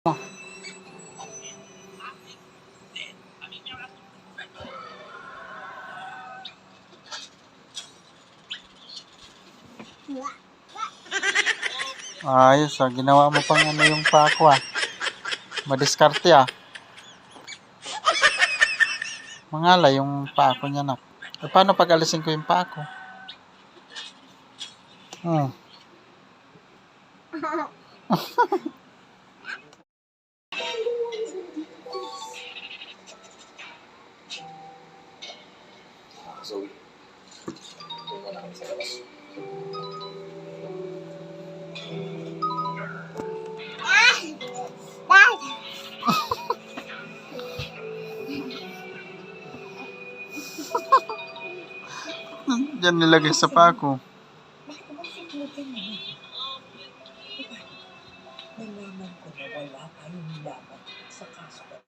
Ayos ah, ginawa mo pang ano yung pako ah. Madiskarte ah. Mangala yung pako niya na. E, paano pag alisin ko yung pako? Hmm. Zoe. Doon na lang sa labas. Diyan nilagay sa pako. Nalaman ko na wala tayong laban sa kaso